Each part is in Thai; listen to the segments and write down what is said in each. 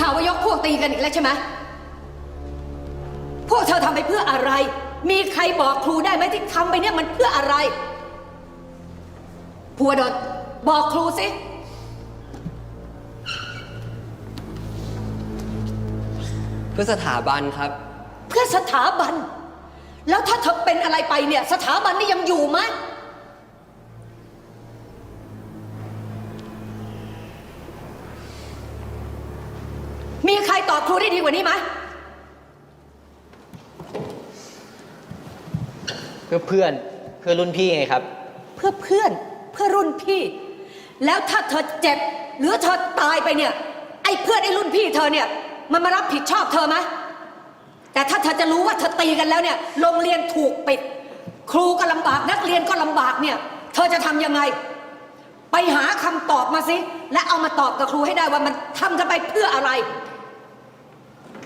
ข่าวว่ายกพวกตีกันอีกแล้วใช่ไหมพวกเธอทำไปเพื่ออะไร มีใครบอกครูได้ไหมที่ทำไปเนี่ยมันเพื่ออะไรผัวดนบอกครูสิ เพื่อสถาบันครับ เพื่อสถาบัน แล้วถ้าเธอเป็นอะไรไปเนี่ย สถาบันนี่ยังอยู่ไหมมีใค รตอบครูได้ดีกว่านี้ไหมเพื่อเพื่อนเพื่อรุ่นพี่ไงครับ เพื่อเพื่อนเพื่อรุ่นพี่ แล้วถ้าเธอเจ็บ หรือเธอตายไปเนี่ย ไอ้เพื่อนไอ้รุ่นพี่เธอเนี่ย มันมารับผิดชอบเธอไหมแต่ถ้าเธอจะรู้ว่าเธอตีกันแล้วเนี่ยโรงเรียนถูกปิด ครูก็ลำบากนักเรียนก็ลำบากเนี่ย เธอจะทำยังไง ไปหาคำตอบมาสิ และเอามาตอบกับครูให้ได้ว่ามันทำกันไปเพื่ออะไร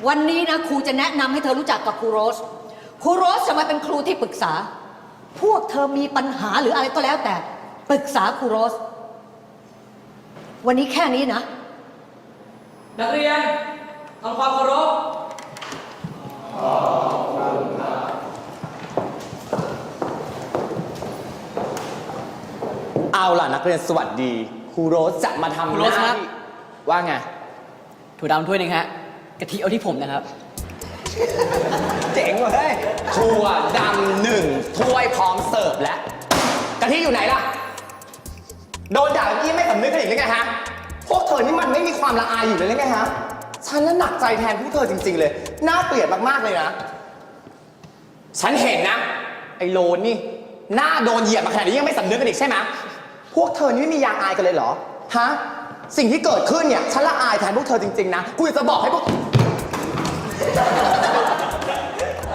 วันนี้นะครูจะแนะนำให้เธอรู้จักกับครูโรส ครูโรสจะมาเป็นครูที่ปรึกษา พวกเธอมีปัญหาหรืออะไรก็แล้วแต่ปรึกษาครูโรส วันนี้แค่นี้นะ นักเรียนทำความเคารพเอาล่ะนักเรียนสวัสดีครูโรสจะมาทำครูหโรน้าสครับที่ว่าไง ถั่วดำถ้วยหนึ่งฮะ กะทิเอาที่ผมนะครับ เจ๋งว่ะเฮ้ยถั่วดำหนึ่งถ้วยพร้อมเสิร์ฟแล้วกะทิอยู่ไหนล่ะ โดนด่าเมื่อกี้ไม่สำนึกกันอีกหรือไงฮะ พวกเธอนี่มันไม่มีความละอายอยู่เลยหรือไงฮะ ฉันน่ะหนักใจแทนพวกเธอจริง ๆ เลย น่าเกลียดมากๆเลยนะ ฉันเห็นนะ ไอ้โลนนี่ หน้าโดนเหยียบมาขนาดนี้ยังไม่สำนึกกันอีกใช่ไหมพวกเธอนี่ไม่มียางอายกันเลยเหรอ ฮะ สิ่งที่เกิดขึ้นเนี่ยฉันละอายแทนพวกเธอจริง ๆ นะ กูอยากจะบอกให้พวก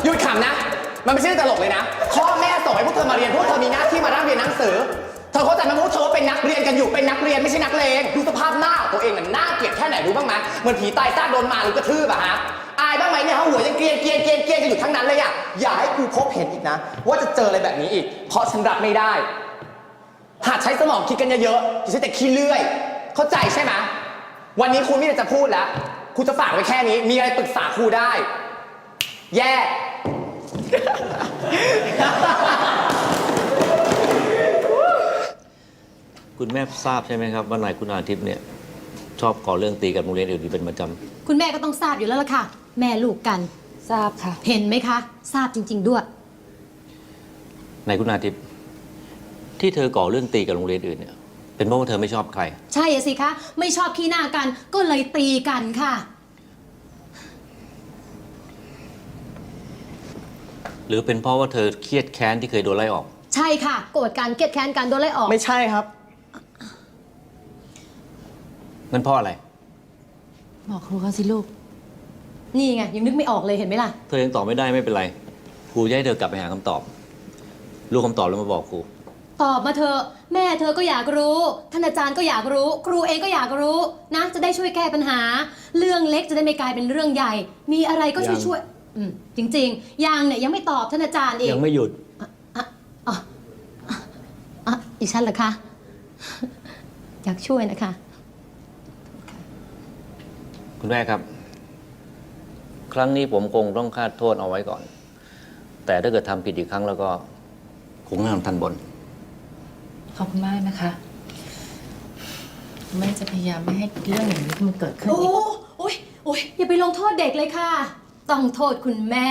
หยุดขำนะ มันไม่ใช่เรื่องตลกเลยนะพ่อแม่ส่งให้พวกเธอมาเรียนพวกเธอมีหน้าที่มาร่ำเรียนหนังสือ เธอเข้าใจไหมพวกเธอว่าเป็นนักเรียนกันอยู่เป็นนักเรียนไม่ใช่นักเลงดูสภาพหน้าของตัวเองมันน่าเกลียดแค่ไหนรู้บ้างไหมเหมือนผีตายซากโดนมาหรือกระทืบอะฮะอายบ้างไหมเนี่ยฮะหัวยังเกรียนเกรียนเกรียนเกรียนกันอยู่ทั้งนั้นเลยอะอย่าให้กูพบเห็นอีกนะ ว่าจะเจออะไรแบบนี้อีก เพราะฉันรับไม่ได้ หากใช้สมองคิดกันเยอะๆอย่าใช้แต่ขี้เลื่อย เข้าใจใช่ไหมวันนี้ครูไมแต่จะพูดแล้วครูจะฝากไว้แค่นี้ มีอะไรปรึกษาครูได้ แย่ คุณแม่ทราบใช่ไหมครับว่านายคุณอาทิตย์เนี่ย ชอบก่อเรื่องตีกับโรงเรียนอื่นเป็นประจคุณแม่ก็ต้องทราบอยู่แล้วล่ะค่ะ แม่ลูกกัน ทราบค่ะ เห็นไหมคะ ทราบจริง ๆ ด้วยำนายคุณอาทิตย์ที่เธอก่อเรื่องตีกับโรงเรียนอื่นเนี่ย เป็นเพราะว่าเธอไม่ชอบใคร ใช่อะสิคะ ไม่ชอบขี้หน้ากันก็เลยตีกันค่ะ หรือเป็นเพราะว่าเธอเครียดแค้นที่เคยโดนไล่ออก ใช่ค่ะ โกรธกันเกลียดแค้นกันโดนไล่ออก ไม่ใช่ครับนั่นเพราะอะไร บอกครูเขาสิลูก นี่ไงยังนึกไม่ออกเลยเห็นไหมล่ะ เธอยังตอบไม่ได้ไม่เป็นไร ครูจะให้เธอกลับไปหาคำตอบ รู้คำตอบแล้วมาบอกครู ตอบมาเธอะแม่เธอก็อยากรู้ ท่านอาจารย์ก็อยากรู้ ครูเองก็อยากรู้นะ จะได้ช่วยแก้ปัญหา เรื่องเล็กจะได้ไม่กลายเป็นเรื่องใหญ่ มีอะไรก็ช่วยยัง ช่วยอืมจริงๆยังเนี่ยยังไม่ตอบท่านอาจารย์อีกยังไม่หยุดอะอะอะอะอีฉันเหรอคะ อยากช่วยนะคะ คุณแม่ครับ ครั้งนี้ผมคงต้องคาดโทษเอาไว้ก่อน แต่ถ้าเกิดทำผิดอีกครั้งแล้วก็ คงต้องทำทันบน ขอบคุณมากนะคะแม่จะพยายามไม่ให้เรื่องอย่างนี้มันเกิดขึ้นโอ้อีกโอ้ยโอ้ยอย่าไปลงโทษเด็กเลยค่ะ ต้องโทษคุณแม่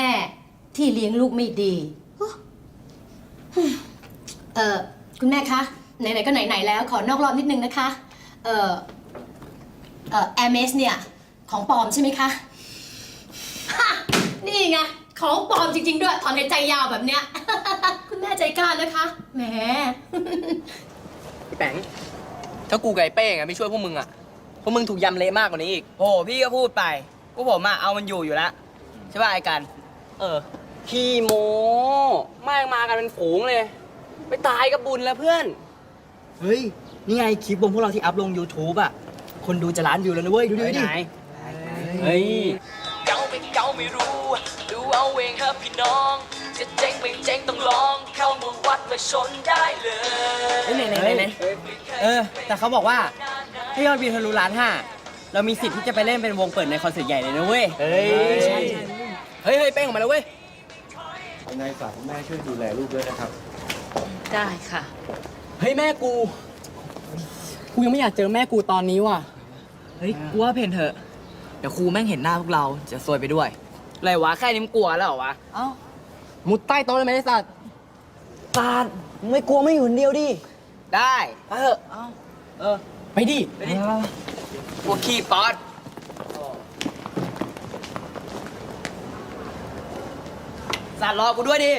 ที่เลี้ยงลูกไม่ดีเออคุณแม่คะ ไหนๆ ก็ไหนๆ แล้ว ขอนอกรอบนิดนึงนะคะ เออเออแอมเสเนี่ย ของปลอมใช่ไหมคะฮะนี่ไง ของปลอมจริง ๆ ด้วย ถอนหายใจยาวแบบเนี้ย คุณแม่ใจกล้านะคะ แหม พี่แปงถ้ากูกับไอ้เป้งอะไม่ช่วยพวกมึงอะพวกมึงถูกยำเละมากกว่านี้อีกโอ้พี่ก็พูดไปพวกผมอะเอามันอยู่อยู่แล้วใช่ป่ะไอ้กัน เออขี้โมแม่งมากันเป็นฝูงเลย ไปตายกับบุญแล้วเพื่อน เฮ้ย นี่ไงคลิปวงพวกเราที่อัพลง YouTube อะ คนดูจะล้านวิวแล้วนะเว้ย ดูดิดูดิ เฮ้ย เก่าไม่เก่าไม่รู้ดู เอาเองครับพี่น้อง จะเจ๊งไม่เจ๊งต้องลอง เข้ามาวัดมาชนได้เลยไหนไหนไหนไหนเออ แต่เขาบอกว่าถ้ายอดวิวทะลุล้านห้าเรามีสิทธิ์ที่จะไปเล่นเป็นวงเปิดในคอนเสิร์ตใหญ่เลยนะเว้ย เฮ้ยใช่เฮ้ยเฮ้ยเป้งออกมาแล้วเว้ยยังไงฝากแม่ช่วยดูแลลูกด้วยนะครับ ได้ค่ะ เฮ้ยแม่กู กูยังไม่อยากเจอแม่กูตอนนี้ว่ะ เฮ้ยกูว่าเพนเถอะ เดี๋ยวครูแม่งเห็นหน้าพวกเราจะซวยไปด้วย อะไรวะแค่นี้มึงกลัวแล้วเหรอวะ เอ้ามุดใต้โต๊ะเลยไหมไอ้สัตว์ตาดไม่กลัวไม่อยู่คนเดียวดิได้ไปเถอะเอ้าเออ ไปดิไปดิ พวกขี้ป๊อดสัตว์รอกูด้วยดิ